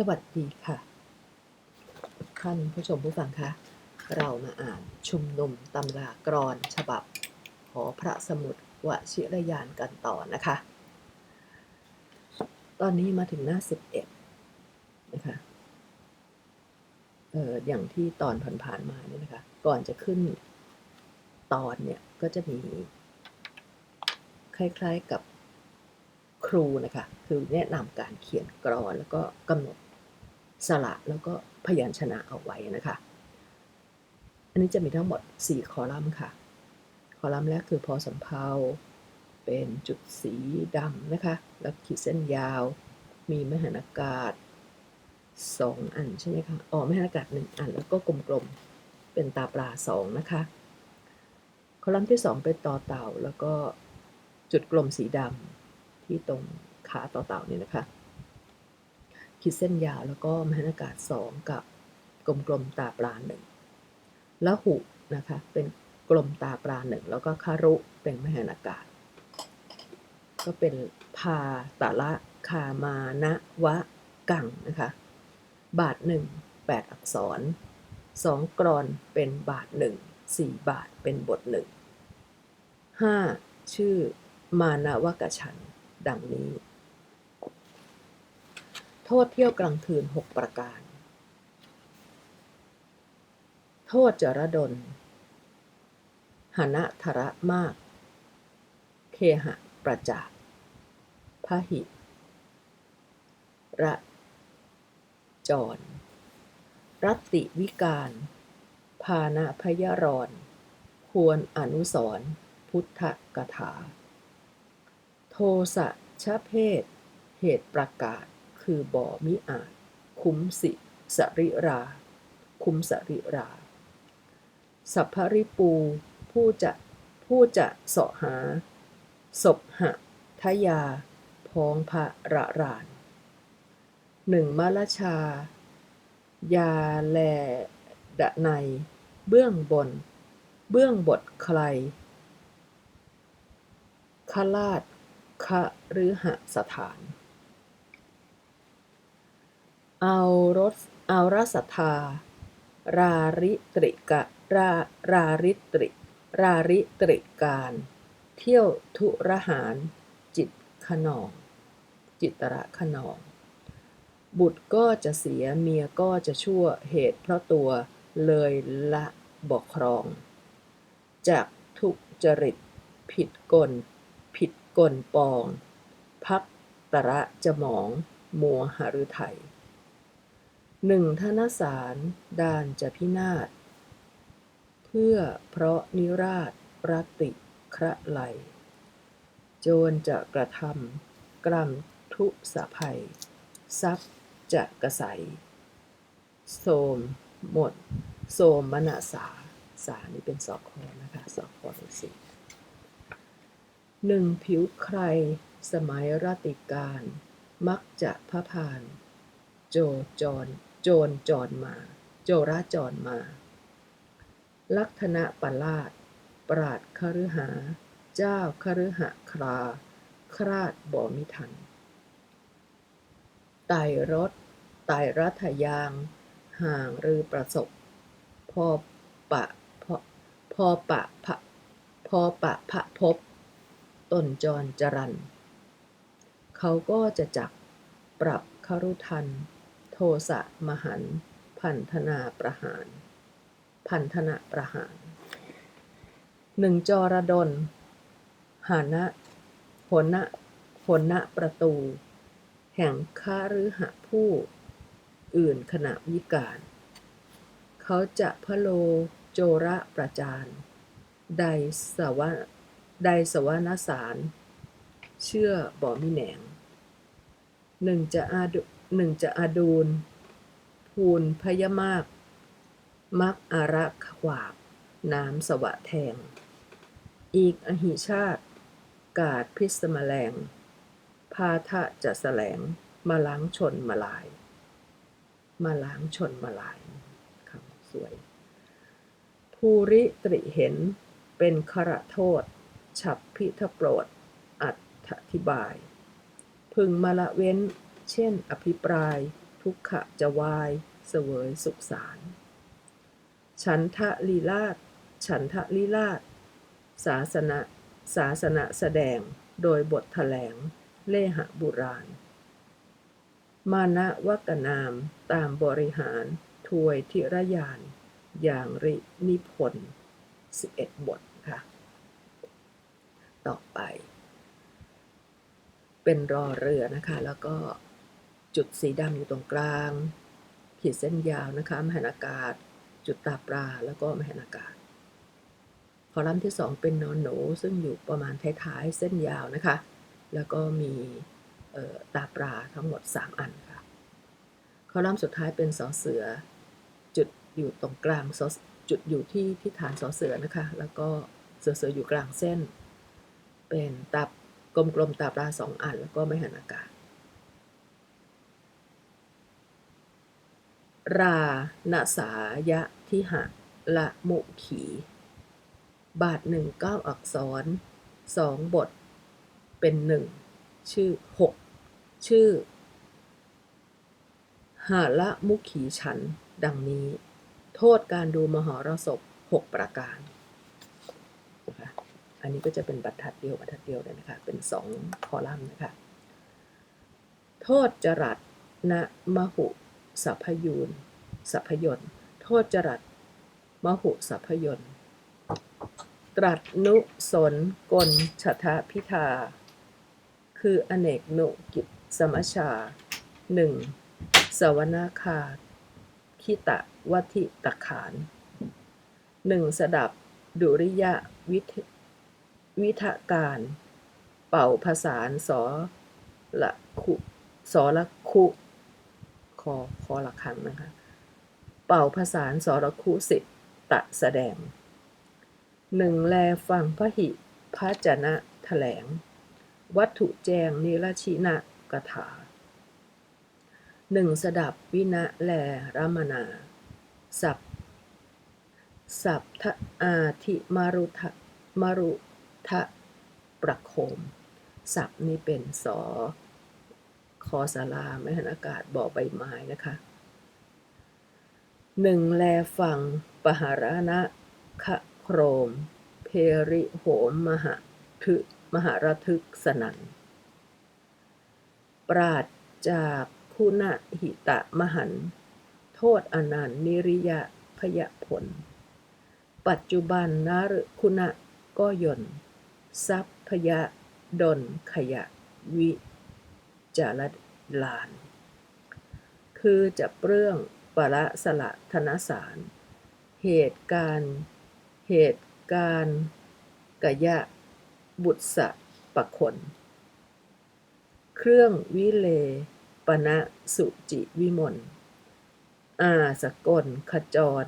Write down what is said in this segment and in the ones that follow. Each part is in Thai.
สวัสดีค่ะท่านผู้ชมผู้ฟังคะเรามาอ่านชุมนุมตำรากรอนฉบับหอพระสมุดวชิรยานกันต่อนะคะ ตอนนี้มาถึงหน้า 11 นะคะ เอออย่างที่ตอนผ่านๆมาเนี่ยนะคะ ก่อนจะขึ้นตอนเนี่ย ก็จะมี คล้ายๆกับครูนะคะ คือแนะนำการเขียนกรอนแล้วก็กำหนด สระแล้วก็พยัญชนะเอาไว้นะคะ อันนี้จะมีทั้งหมด 4 คอลัมน์ค่ะ คอลัมน์แรกคือพอสำเพาเป็นจุดสีดำนะคะ แล้วขีดเส้นยาว มีมหันากาศ 2 อันใช่ไหมคะอ๋อมหันากาศ 1 อัน แล้วก็กลมๆ เป็นตาปลา 2 นะคะ คอลัมน์ที่ 2 เป็นต่อเต่า แล้วก็จุดกลมสีดำที่ตรงขาต่อเต่านี่นะคะ ขีดเส้นยาวแล้วก็มหันอากาศ2กับกลมๆตาปลาหนึ่งแล้วหุนะคะเป็นกลมตาปลาหนึ่งแล้วก็คารุเป็นมหันอากาศ ก็เป็นพาตะละคามานะวะกังนะคะบาทหนึ่งแปดอักษรสองกรอนเป็นบาทหนึ่งสี่บาทเป็นบทหนึ่งห้าชื่อมานาวกชัน ดังนี้ โทษเที่ยวกลางคืนหกประการ โทษจรดลหนะทระมาก เคหะประจักษ์พหิ ระจร รัตติวิการพาณพยรอนควรอนุสรพุทธกถา โทสะชะเพศ เหตุประกาศ คือบ่อมิอาจ คุ้มสิสริรา คุ้มสริรา สัพพริปู ผู้จะผู้จะเสาะหาศพหะทยา พ้องพระระรานหนึ่งมลชา ยาแลดะใน เบื้องบน เบื้องบทใครคลาดคะหรือหสถาน เอารสเอารสัทธา ราริตริกะราราริตริ ราริตริการ เที่ยวทุรหาร จิตขนอง จิตระขนอง บุตรก็จะเสียเมียก็จะชั่วเหตุเพราะตัวเลยละบกครอง จากทุกจริต ผิดกล ผิดกลปอง พักตระจะหมอง มัวหฤทัย หนึ่งธนสาร ดานจะพินาศ เพื่อเพราะนิราชรติคระไหล โจรจะกระทำกรรมทุสะภัย ทรัพย์จะกระใสโสมหมด โสมมนาสา สานี่เป็นสอคอนะคะสอคอที่สี่หนึ่งผิวใคร สมัยรติการ มักจะพระพาน โจจร โจรจรมา โจราจรมา ลักษณะปรลาดปราดคฤหา เจ้าคฤหะครา คราดบ่มิทันไต่รถไต่รัฐยาง ห่างหรือประสบ พอปะพอพอปะพะพอปะพะพบตนจรจรัน เขาก็จะจักปรับครุทัน โทสะมหันพันธนาประหาร พันธนาประหารหนึ่งจรดลหานะผลนะผลนะประตู แห่งค้ารือหะผู้อื่นขณะวิการ เขาจะพะโลโจระประจานใดสวะใดสวานสาร เชื่อบ่มิแหนงหนึ่งจะอาดุ หนึ่งจะอดูลภูนพยมาก มักอารักขวาบ น้ำสวะแทง อีกอหิชาติ กาดพิสมแมลง พาทะจะแสลง มาล้างชนมาลาย มาล้างชนมาลายคำสวย ภูริตริเห็น เป็นคระโทษ ฉับพิทโปรด อัตถิบาย พึงมาละเว้น เช่น อภิปราย ทุกขะจะวาย เสวยสุขสาร ฉันทะลีลาศฉันทะลีลาศศาสนะศาสนะแสดงโดยบทแถลง เลหะบุราณ มานะวกนามตามบริหารถวยทิรยาน อย่างรินิพนธ์11 บทค่ะ ต่อไป เป็นรอเรือนะคะ แล้วก็ จุดสีดำอยู่ตรงกลาง ขีดเส้นยาวนะคะมหันอากาศ จุดตาปลาแล้วก็มหันอากาศ คอลัมน์ที่ 2 เป็นนอนหนูซึ่งอยู่ประมาณท้ายๆเส้นยาวนะคะ แล้วก็มีตาปลาทั้งหมด 3 อันค่ะ คอลัมน์สุดท้ายเป็นสอเสือ จุดอยู่ตรงกลางจุดอยู่ที่ที่ฐานสอเสือนะคะ แล้วก็เสือเสืออยู่กลางเส้น เป็นตับกลมๆตาปลาสองอัน แล้วก็ไม่หันอากาศ ราณสายะทิหะ ละมุขี บาทหนึ่งเก้าอักษรสองบท เป็นหนึ่งชื่อหกชื่อ หาละมุขีฉัน ดังนี้ โทษการดูมหรสพหกประการนะคะอันนี้ก็จะเป็นบรรทัดเดียวบรรทัดเดียวเลยนะคะ เป็นสองคอลัมน์นะคะ โทษจรัตนมหุ สัพยูนสัพยนโทษจรัตมหุสัพยนตรัสนุสนกลชทะพิธา คืออเนกนุกิจสมชาหนึ่งสวนาคาคิตะวัติตะขานหนึ่งสดับดุริยะวิทวิทการ เป่าภาษาสอละคุสอละคุ อคอละครังนะคะ เป่าภาษานสอละคุสิตะแสดงหนึ่งแลฟังพระหิพระจนะแถลง วัตถุแจงนิรชินะกถาหนึ่งสดับวินะแลรามนา สับสับทะอาทิมารุทะมารุทะประโคม สับนี่เป็นสอ คอสาราไม่หันอากาศบ่อใบไม้นะคะหนึ่งแลฟังปหารานะคะโครม เพริโหมมหาทึมหาระทึกสนันปราดจากคุณหิตะมหัน โทษอนันนิริยะพยผล ปัจจุบันนารคุณะก็ยนทรัพพยะดนขยะวิ จารลาน คือจะเปลื้อง ปละสละธนสาร เหตุการณ์ เหตุการณ์กยะ บุตสะปะคน เครื่องวิเลปณะสุจิวิมล อาสกลขจร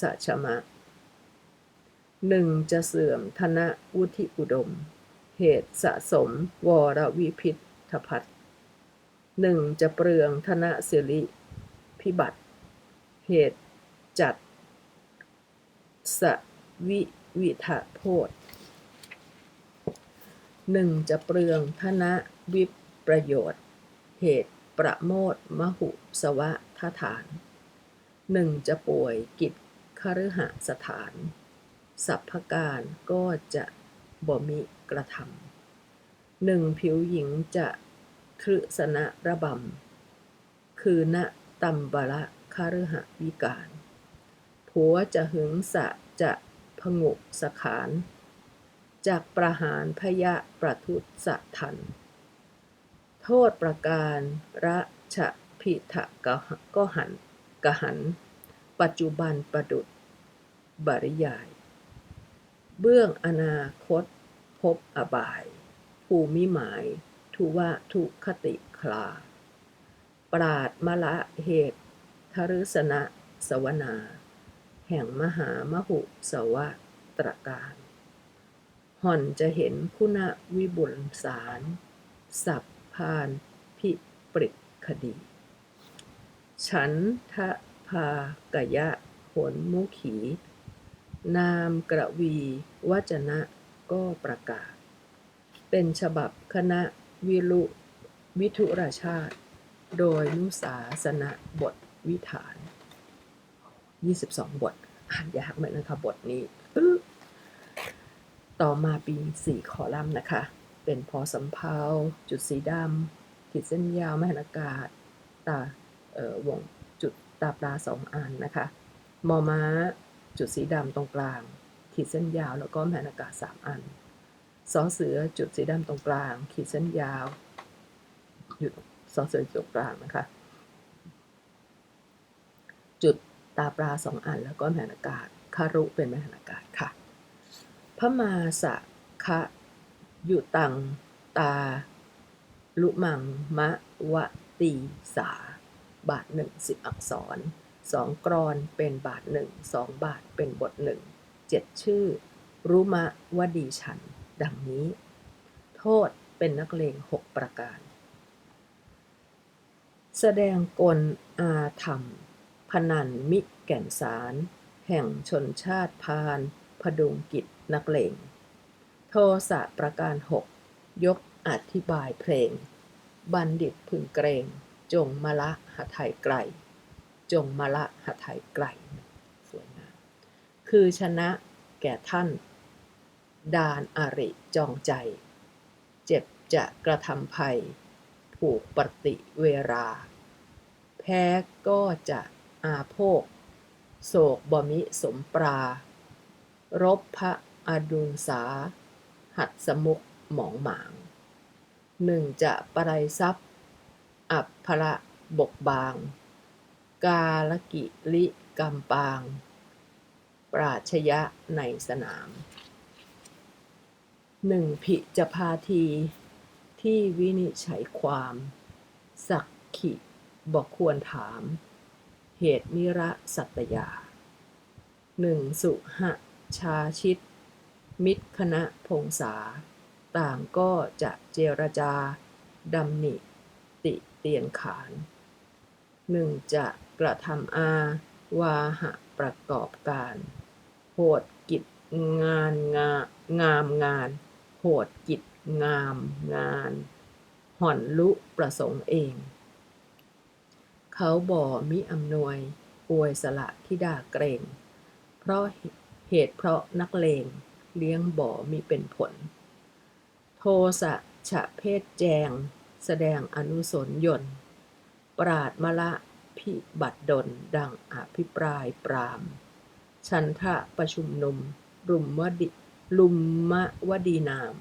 สัชมะหนึ่งจะเสื่อมธนวุธิอุดม เหตุสะสมวรวิพิ ธพัฒหนึ่งจะเปลืองธนสิริพิบัติ เหตุจัด สวิวิทะโพธหนึ่งจะเปลืองธนวิประโยชน์ เหตุประโมทมหุสวะทฐานหนึ่งจะป่วยกิจคฤหสถาน สัพพการก็จะบ่มิกระทำ หนึ่งผิวหญิงจะทรึสนะระบำ คือณตัมบละคฤหวิการ ผัวจะหึงสะจะพงุสขาน จากประหารพยะประทุสะทัน โทษประการระชะพิทะก็หันกหัน ปัจจุบันประดุดบริยาย เบื้องอนาคตพบอบาย ภูมิหมาย ทุวะทุคติคลา ปราดมละเหตุทรุสนะสวนา แห่งมหามหุสวะตรการห่อนจะเห็นคุณวิบุลสาร สับพานพิปริคดี ฉันทะพากยะผลมุขี นามกระวี วจนะก็ประกาศ เป็นฉบับคณะวิลุวิทุราชาติ โดยนุสาสนะบทวิถาน 22 บท อ่านยากเหมือนนะคะบทนี้ ต่อมาปีสี่คอลัมน์นะคะ เป็นพอสำเพาจุดสีดำขีดเส้นยาวไม่หันอากาศ ตาเอ่อวงจุดตาปลาสองอันนะคะ มอม้า จุดสีดำตรงกลาง ขีดเส้นยาวแล้วก็แผ่นอากาศสามอัน สอเสือจุดสีดำตรงกลาง ขีดเส้นยาว หยุดสอเสือตรงกลางนะคะ จุดตาปลาสองอันแล้วก็แผนอากาศคารุเป็นแผนอากาศค่ะพมาสะคะยุตังตา ลุมังมะวะตีสา บาทหนึ่งสิบอักษรสองกรอนเป็นบาทหนึ่งสองบาทเป็นบทหนึ่งเจ็ดชื่อ รุมะวดีฉัน ดังนี้ โทษเป็นนักเลงหกประการ แสดงกลอาธรรม พนันมิแก่นสาร แห่งชนชาติพาน พดุงกิจนักเลง โทสะประการหกยกอธิบายเพลง บัณฑิตพึงเกรง จงมละหไทยไกล จงมละหไทยไกล สวยงาม คือชนะแก่ท่าน ดานอาริจองใจ เจ็บจะกระทำภัย ผูกปฏิเวรา แพ้ก็จะอาโภคโศกบมิสมปรา รบพระอดุลสา หัดสมุกหมองหมางหนึ่งจะปรายทรัพย์ อับพระบกบาง กาลกิลิกำปาง ปราชยะในสนาม หนึ่งผิจพาที ที่วินิจฉัยความ สักขิบอกควรถาม เหตุนิระสัตยาหนึ่งสุหชาชิต มิตรคณะพงษา ต่างก็จะเจรจาดำหนิติเตียนขานหนึ่งจะกระทำอา วาหะประกอบการ โหดกิจงานงางามงาน โหดกิจงามงาน ห่อนลุประสงค์เอง เขาบ่มิอำนวยอวยสละที่ด่าเกรง เพราะเหตุเพราะนักเลง เลี้ยงบ่มีเป็นผล โทสะฉะเพศแจง แสดงอนุสนยนปราดมละพิบัติดลดังอภิปรายปราม ชันทะประชุมนุมรุมวดิ ลุมมะวดีนาม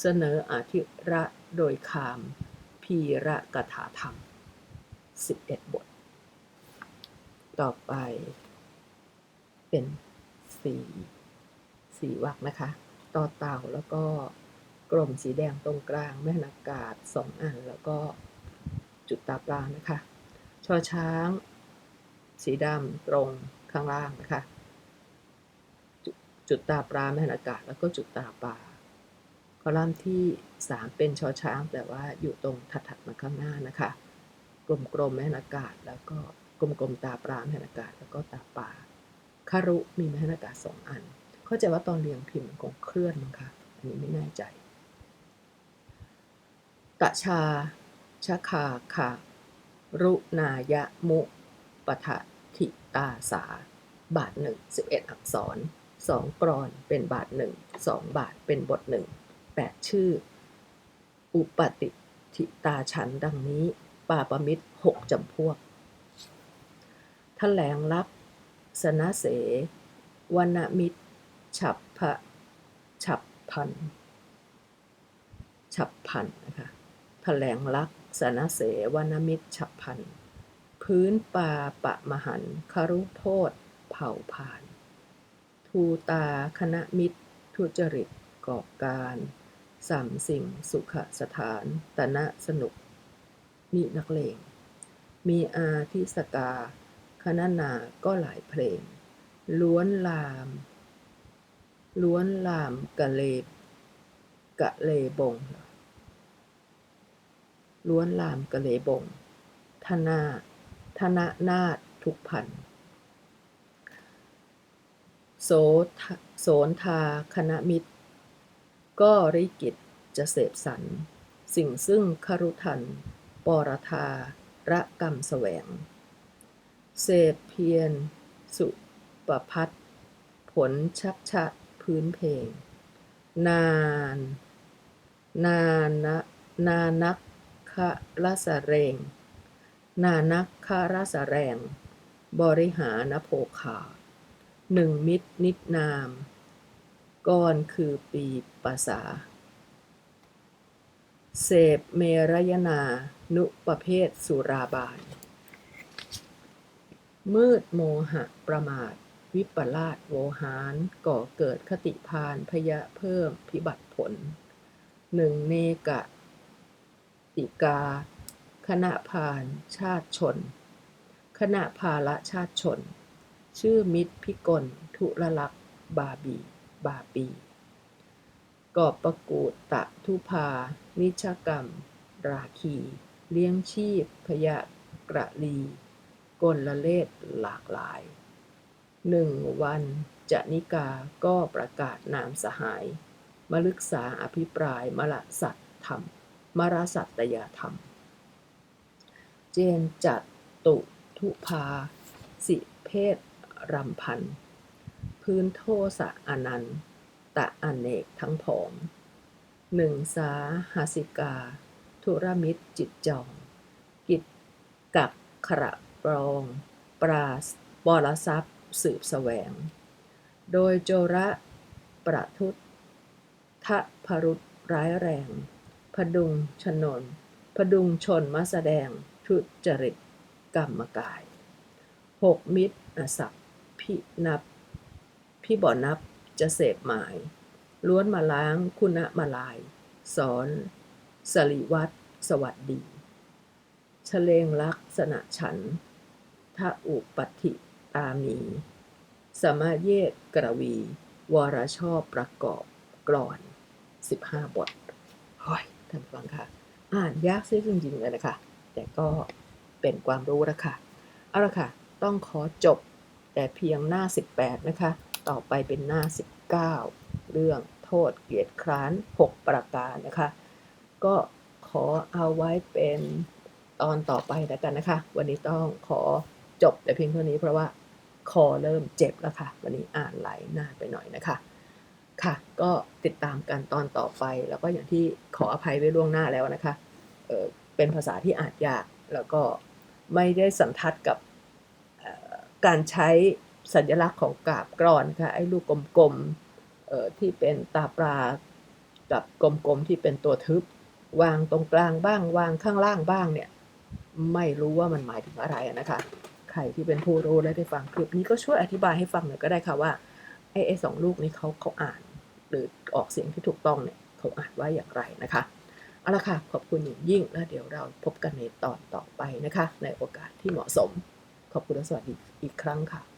เสนออธิระโดยคาม พีระกถาธรรม 11 บท ต่อไปเป็นสี่สี่วรรคนะคะ ต่อเต่าแล้วก็กลมสีแดงตรงกลาง แม่นากาศสองอัน แล้วก็จุดตาปลานะคะ ชอช้าง สีดำตรงข้างล่างนะคะ จุดตาปลาแม่นอากาศแล้วก็จุดตาปลาคอลัมน์ที่ 3 เป็นชอช้างแต่ว่าอยู่ตรงถัดๆมาข้างหน้านะคะ กลมๆแม่นอากาศ แล้วก็กลมๆตาปลาแม่นอากาศ แล้วก็ตาปลาคารุมีแม่นอากาศสองอัน เข้าใจว่าตอนเรียงพิมพ์มันคงเคลื่อนมั้งคะอันนี้ไม่แน่ใจตะชาชะคาคารุนายะมุปะทะทิตาสา บาทหนึ่งสิบเอ็ดอักษร สองกรอนเป็นบาทหนึ่งสองบาทเป็นบทหนึ่งแปดชื่อ อุปติทิตาฉันดังนี้ ปาปมิตรหกจำพวกแถลงรับ สนะเสวณมิตร ฉับพะฉับพัน ฉับพันนะคะแถลงลักสนเสวณมิตร ฉับพัน พื้นปาปะมหันคารุโทษเผ่าผ่าน ทูตาคณะมิตร ทุจริตกอบการสามสิ่งสุขสถาน ตนะสนุกมีนักเลง มีอาทิสกา คณนาก็หลายเพลง ล้วนลาม ล้วนลามกะเล กะเลบง ล้วนลามกะเลบงธนาธนานาทุกพัน โสโสนทาคณะมิตร ก็ริกิจจะเสพสรรสิ่งซึ่งครุทัน ปรธาระกรรมแสวง เสพเพียร สุปพัดผลชักชะพื้นเพลงนาน นานะนานักคะละสะเรง นานักคะระสะแรง บริหารโภคา หนึ่งมิตรนิดนามก่อนคือปีปาษาเสพเมรยนานุประเภทสุราบานมืดโมหะประมาท วิปลาสโวหารก่อเกิดคติพานพยะเพิ่มพิบัติผลหนึ่งเนกะ ติกา คณะพานชาติชน คณะพาละชาติชน ชื่อมิตรพิกล ทุรลักษ์บาบี บาปี กอบประกูตตะทุพา นิชกรรม ราคี เลี้ยงชีพ พยะกระลี กลละเลศหลากหลาย หนึ่งวันจะนิกาก็ประกาศนามสหาย มลึกษาอภิปรายมละสัตธรรม มรสัตยธรรม เจนจัดตุทุพา สิเพศ รำพัน พื้นโทสะอนันต์ตะอเนกทั้งผองหนึ่งสาหาสิกา ธุรมิตรจิตจอง กิจกักขระปรอง ปราศบรทรัพย์สืบแสวง โดยโจระประทุษทะพรุษร้ายแรง พดุงชนน พดุงชนมาแสดงทุจริตกรรมกายหกมิตรอศัพ พินับ พี่บ่อนับจะเสพหมาย ล้วนมาล้างคุณะมาลาย สอนสริวัตรสวัสดีชะเลงลักษณะฉันทะอุปัติตามี สมาเยตกระวี วรชอบประกอบกรอน 15 บทเฮ้ยท่านฟังค่ะ อ่านยากซิจริงๆเลยนะคะ แต่ก็เป็นความรู้ล้วค่ะ เอาละค่ะ ต้องขอจบ แต่เพียงหน้า 18 นะคะ ต่อไปเป็นหน้า 19 เรื่องโทษเกียรติคร้าน 6 ประการนะคะ ก็ขอเอาไว้เป็นตอนต่อไปแล้วกันนะคะ วันนี้ต้องขอจบแต่เพียงเท่านี้เพราะว่าคอเริ่มเจ็บแล้วค่ะ วันนี้อ่านไหลหน้าไปหน่อยนะคะ ค่ะ ก็ติดตามกันตอนต่อไป แล้วก็อย่างที่ขออภัยไว้ล่วงหน้าแล้วนะคะเเป็นภาษาที่อ่านยาก แล้วก็ไม่ได้สันทัดกับ การใช้สัญลักษณ์ของกาบกรอนค่ะไอ้ลูกกลมๆที่เป็นตาปลากับกลมๆที่เป็นตัวทึบ วางตรงกลางบ้าง วางข้างล่างบ้างเนี่ยไม่รู้ว่ามันหมายถึงอะไรนะคะ ใครที่เป็นผู้รู้และได้ฟังคลิปนี้ก็ช่วยอธิบายให้ฟังหน่อยก็ได้ค่ะว่าไอ้ไอ้สองลูกนี้เขาเขาอ่าน หรือออกเสียงที่ถูกต้องเนี่ยเขาอ่านว่าอย่างไรนะคะเอาละค่ะขอบคุณอย่างยิ่งแล้วเดี๋ยวเราพบกันในตอนต่อไปนะคะ ในโอกาสที่เหมาะสม ขอบคุณและสวัสดีอีกครั้งค่ะ